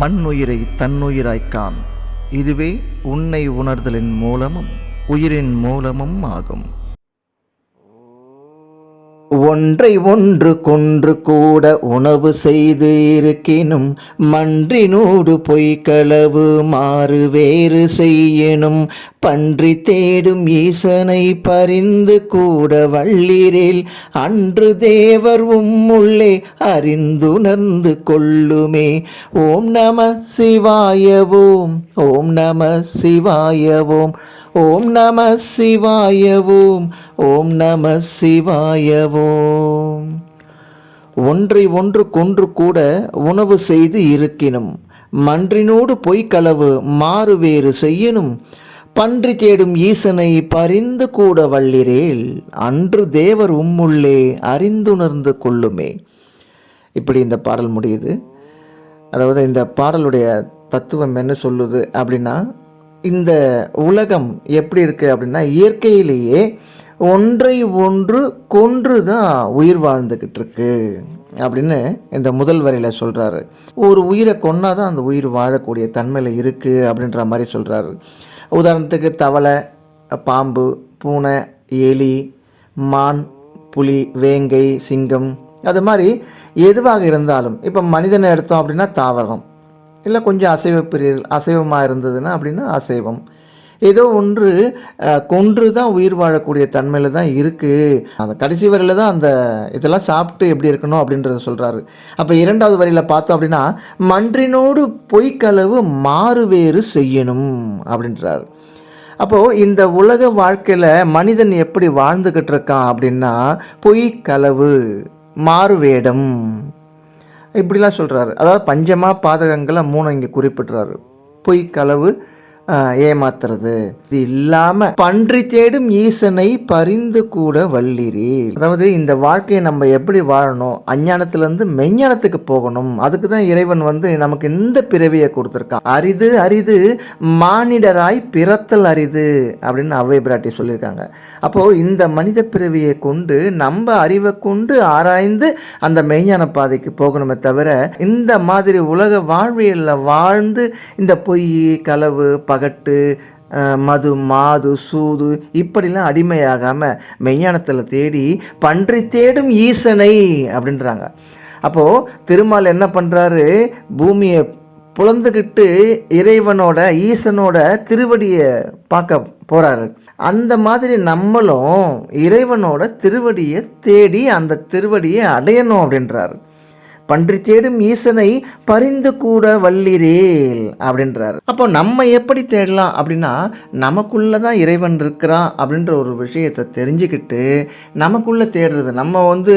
மண்ணுயிரை தன்னுயிராய்க்கான் இதுவே உன்னை உணர்தலின் மூலமும் உயிரின் மூலமும் ஆகும். ஒன்றை ஒன்று கொன்று கூட உணவு செய்து இருக்கினும் மன்றினோடு பொய்க்களவு மாறு வேறு செய்யணும் பன்றி தேடும் ஈசனை பரிந்து கூட வள்ளிரேல் அன்று தேவர் உம்முள்ளே அறிந்துணர்ந்து கொள்ளுமே. ஓம் நம சிவாயவோம் ஓம் நம சிவாயவோம். ஓம் நம சிவாயவோம். ஓம் நம சிவாயவோம். ஒன்றை ஒன்று கொன்று கூட உணவு செய்து இருக்கினும் மன்றினோடு பொய்க்களவு மாறு வேறு செய்யணும் பன்றி தேடும் ஈசனை பறிந்து கூட வள்ளிரேல் அன்று தேவர் உம்முள்ளே அறிந்துணர்ந்து கொள்ளுமே. இப்படி இந்த பாடல் முடியுது. அதாவது இந்த பாடலுடைய தத்துவம் என்ன சொல்லுது அப்படின்னா இந்த உலகம் எப்படி இருக்குது அப்படின்னா இயற்கையிலேயே ஒன்றை ஒன்று கொன்று தான் உயிர் வாழ்ந்துக்கிட்டு இருக்கு அப்படின்னு இந்த முதல் வரையில் சொல்கிறாரு ஒரு உயிரை கொன்னா தான் அந்த உயிர் வாழக்கூடிய தன்மையில் இருக்குது அப்படின்ற மாதிரி சொல்கிறாரு உதாரணத்துக்கு தவளை பாம்பு பூனை எலி மான் புலி வேங்கை சிங்கம் அது மாதிரி எதுவாக இருந்தாலும் இப்போ மனிதனை எடுத்தோம் அப்படின்னா தாவரம். இல்லை கொஞ்சம் அசைவ பிரியர்கள் அசைவமாக இருந்ததுன்னா அப்படின்னா அசைவம். ஏதோ ஒன்று கொன்று தான் உயிர் வாழக்கூடிய தன்மையில் தான் இருக்குது அந்த கடைசி வரையில் தான் அந்த இதெல்லாம் சாப்பிட்டு எப்படி இருக்கணும் அப்படின்றத சொல்கிறாரு அப்போ இரண்டாவது வரியில் பார்த்தோம் அப்படின்னா மன்றினோடு பொய்க்களவு மாறுவேறு செய்யணும் அப்படின்றார். அப்போது இந்த உலக வாழ்க்கையில் மனிதன் எப்படி வாழ்ந்துக்கிட்டு இருக்கான் அப்படின்னா பொய் மாறுவேடம். இப்படிலாம் சொல்கிறாரு அதாவது பஞ்சமா பாதகங்களை மூணு இங்கே குறிப்பிட்றாரு. பொய் களவு ஏமாத்துறது. இது இல்லாமல் பன்றி தேடும் ஈசனை பரிந்து கூட வள்ளிரீர் அதாவது இந்த வாழ்க்கையை நம்ம எப்படி வாழணும்? அஞ்ஞானத்திலேருந்து மெஞ்ஞானத்துக்கு போகணும். அதுக்கு தான் இறைவன் வந்து நமக்கு இந்த பிறவியை கொடுத்துருக்கான். அரிது அரிது மானிடராய் பிறத்தல் அரிது அப்படின்னு அவ்வை பிராட்டி சொல்லியிருக்காங்க. அப்போது இந்த மனித பிறவியை கொண்டு நம்ம அறிவை கொண்டு ஆராய்ந்து அந்த மெய்ஞான பாதைக்கு போகணுமே தவிர இந்த மாதிரி உலக வாழ்வியலில் வாழ்ந்து இந்த பொய் களவு பகட்டு மது மாது சூது இப்படிலாம் அடிமையாகாமல் மெய்ஞானத்தில் தேடி பன்றி தேடும் ஈசனை அப்படின்றாங்க. அப்போது திருமால் என்ன பண்ணுறாரு பூமியை புலந்துக்கிட்டு இறைவனோட ஈசனோட திருவடியை பார்க்க போகிறாரு அந்த மாதிரி நம்மளும் இறைவனோட திருவடியை தேடி அந்த திருவடியை அடையணும் அப்படின்றாரு. பன்றி தேடும் ஈசனை பரிந்து கூட வல்லிரேல் அப்படின்றார். அப்போ நம்ம எப்படி தேடலாம் அப்படின்னா நமக்குள்ளே தான் இறைவன் இருக்கிறான் அப்படின்ற ஒரு விஷயத்தை தெரிஞ்சுக்கிட்டு நமக்குள்ளே தேடுறது நம்ம வந்து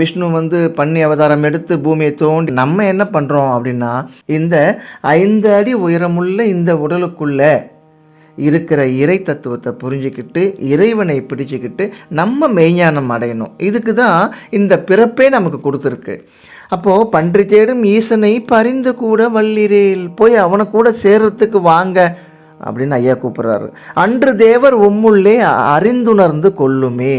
விஷ்ணு வந்து பன்னி அவதாரம் எடுத்து பூமியை தோண்டி நம்ம என்ன பண்ணுறோம் அப்படின்னா இந்த ஐந்து அடி உயரமுள்ள இந்த உடலுக்குள்ள இருக்கிற இறை தத்துவத்தை புரிஞ்சுக்கிட்டு இறைவனை பிடிச்சிக்கிட்டு நம்ம மெய்ஞானம் அடையணும். இதுக்கு தான் இந்த பிறப்பே நமக்கு கொடுத்துருக்கு. அப்போது பன்றி தேடும் ஈசனை பறிந்து கூட வல்லிரேல். போய் அவனை கூட சேர்றதுக்கு வாங்க அப்படின்னு ஐயா கூப்பிட்றாரு. அன்று தேவர் உம்முள்ளே அறிந்துணர்ந்து கொள்ளுமே.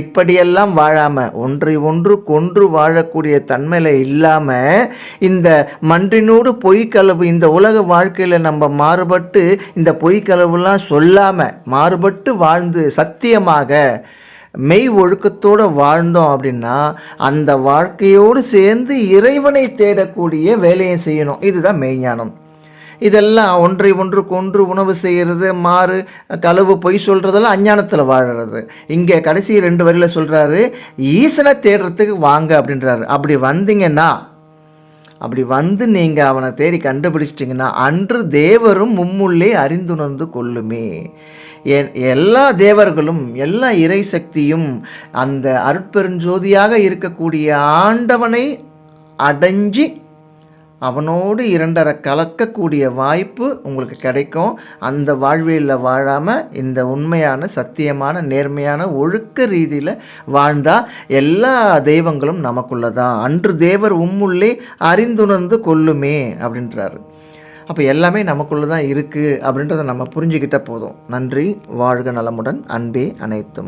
இப்படியெல்லாம் வாழாமல் ஒன்றை ஒன்று கொன்று வாழக்கூடிய தன்மையில் இல்லாமல் இந்த மன்றினோடு பொய்க்கலவு இந்த உலக வாழ்க்கையில் நம்ம மாறுபட்டு இந்த பொய்க்கலவுலாம் சொல்லாமல் மாறுபட்டு வாழ்ந்து சத்தியமாக மெய் ஒழுக்கத்தோடு வாழ்ந்தோம் அப்படின்னா அந்த வாழ்க்கையோடு சேர்ந்து இறைவனை தேடக்கூடிய வேலையை செய்யணும். இதுதான் மெய்ஞானம் இதெல்லாம் ஒன்றை ஒன்று கொன்று உணவு செய்கிறது மாறு களவு பொய் சொல்கிறதெல்லாம் அஞ்ஞானத்தில் வாழறது. இங்கே கடைசி ரெண்டு வரியில் சொல்கிறாரு ஈசனை தேடுறதுக்கு வாங்க அப்படின்றாரு. அப்படி வந்தீங்கன்னா அப்படி வந்து நீங்கள் அவனை தேடி கண்டுபிடிச்சிட்டிங்கன்னா அன்று தேவரும் மும்முள்ளே அறிந்துணர்ந்து கொள்ளுமே. எ- எல்லா தேவர்களும் எல்லா இறை சக்தியும் அந்த அருட்பெருஞ்சோதியாக இருக்கக்கூடிய ஆண்டவனை அடைஞ்சி அவனோடு இரண்டரை கலக்கக்கூடிய வாய்ப்பு உங்களுக்கு கிடைக்கும். அந்த வாழ்வியலில் வாழாமல் இந்த உண்மையான சத்தியமான நேர்மையான ஒழுக்க ரீதியில் வாழ்ந்தால் எல்லா தெய்வங்களும் நமக்குள்ள தான் அன்று தேவர் உம்முள்ளே அறிந்துணர்ந்து கொள்ளுமே அப்படின்றாரு. அப்போ எல்லாமே நமக்குள்ளே தான் இருக்குது அப்படின்றத நம்ம புரிஞ்சுக்கிட்ட போதும். நன்றி வாழ்க நலமுடன் அன்பே அனைத்துமாய்.